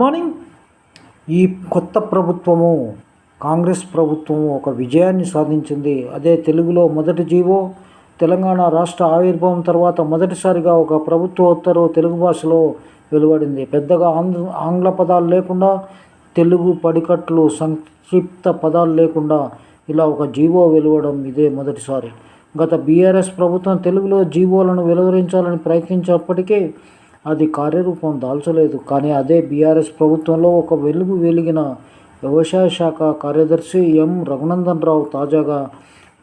Morning ఈ కొత్త ప్రభుత్వము కాంగ్రెస్ ప్రభుత్వము ఒక విజయాన్ని సాధించింది. అదే తెలుగులో మొదటి జీవో తెలంగాణ రాష్ట్ర ఆవిర్భావం తర్వాత మొదటిసారిగా ఒక ప్రభుత్వ ఉత్తర్వు తెలుగు భాషలో వెలువడింది. పెద్దగా ఆంగ్ల ఆంగ్ల పదాలు లేకుండా తెలుగు పడికట్లు సంక్షిప్త పదాలు లేకుండా ఇలా ఒక జీవో వెలువడం ఇదే మొదటిసారి. గత బీఆర్ఎస్ ప్రభుత్వం తెలుగులో జీవోలను వెలువరించాలని ప్రయత్నించినప్పటికీ అది కార్యరూపం దాల్చలేదు. కానీ అదే బీఆర్ఎస్ ప్రభుత్వంలో ఒక వెలుగు వెలిగిన వ్యవసాయ శాఖ కార్యదర్శి ఎం. రఘునందన్ రావు తాజాగా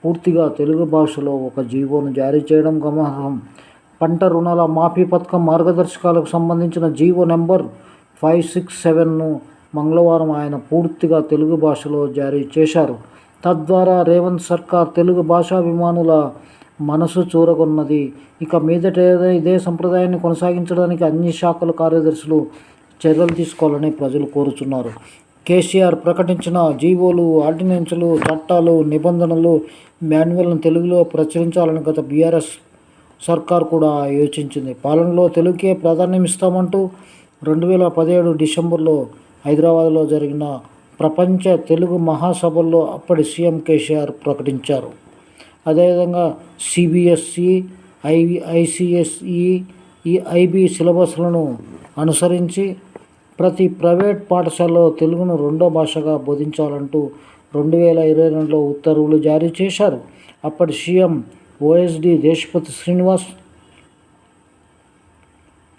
పూర్తిగా తెలుగు భాషలో ఒక జీవోను జారీ చేయడం గమనార్హం. పంట రుణాల మాఫీ పథకం మార్గదర్శకాలకు సంబంధించిన జీవో నెంబర్ ఫైవ్ సిక్స్ సెవెన్ను మంగళవారం ఆయన పూర్తిగా తెలుగు భాషలో జారీ చేశారు. తద్వారా రేవంత్ సర్కార్ తెలుగు భాషాభిమానుల మనసు చూరగొన్నది. ఇక మీదట ఇదే సంప్రదాయాన్ని కొనసాగించడానికి అన్ని శాఖల కార్యదర్శులు చర్యలు తీసుకోవాలని ప్రజలు కోరుచున్నారు. కేసీఆర్ ప్రకటించిన జీవోలు ఆర్డినెన్సులు చట్టాలు నిబంధనలు మాన్యువల్ను తెలుగులో ప్రచురించాలని గత బీఆర్ఎస్ సర్కార్ కూడా యోచించింది. పాలనలో తెలుగుకే ప్రాధాన్యం ఇస్తామంటూ రెండు వేల పదిహేడు డిసెంబర్లో హైదరాబాద్లో జరిగిన ప్రపంచ తెలుగు మహాసభల్లో అప్పటి సీఎం కేసీఆర్ ప్రకటించారు. అదేవిధంగా సిబిఎస్ఈ ఐ ఐసిఎస్ఈ ఈ ఐబీ సిలబస్లను అనుసరించి ప్రతి ప్రైవేట్ పాఠశాలలో తెలుగును రెండో భాషగా బోధించాలంటూ రెండు వేల ఇరవై రెండులో ఉత్తర్వులు జారీ చేశారు. అప్పటి సీఎం ఓఎస్డి దేశపతి శ్రీనివాస్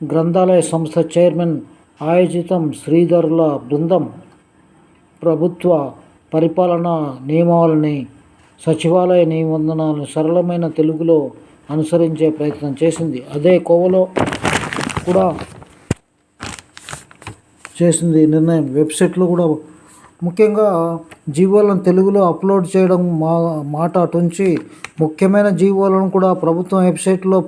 గ్రంథాలయ సంస్థ చైర్మన్ ఆయోజితం శ్రీధరుల బృందం ప్రభుత్వ పరిపాలనా నియమావళిని సచివాలయ నిబంధనలను సరళమైన తెలుగులో అనుసరించే ప్రయత్నం చేసింది. అదే కోవలో కూడా చేసింది నిర్ణయం. వెబ్సైట్లో కూడా ముఖ్యంగా జీవోలను తెలుగులో అప్లోడ్ చేయడం మా మాట అటుంచి ముఖ్యమైన జీవోలను కూడా ప్రభుత్వం వెబ్సైట్లో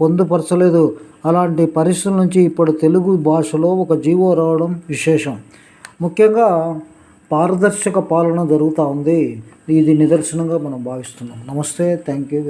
పొందుపరచలేదు. అలాంటి పరిస్థితుల నుంచి ఇప్పుడు తెలుగు భాషలో ఒక జీవో రావడం విశేషం. ముఖ్యంగా పారదర్శక పాలన జరుగుతూ ఉంది. ఇది నిదర్శనంగా మనం భావిస్తున్నాం. నమస్తే థ్యాంక్ యూ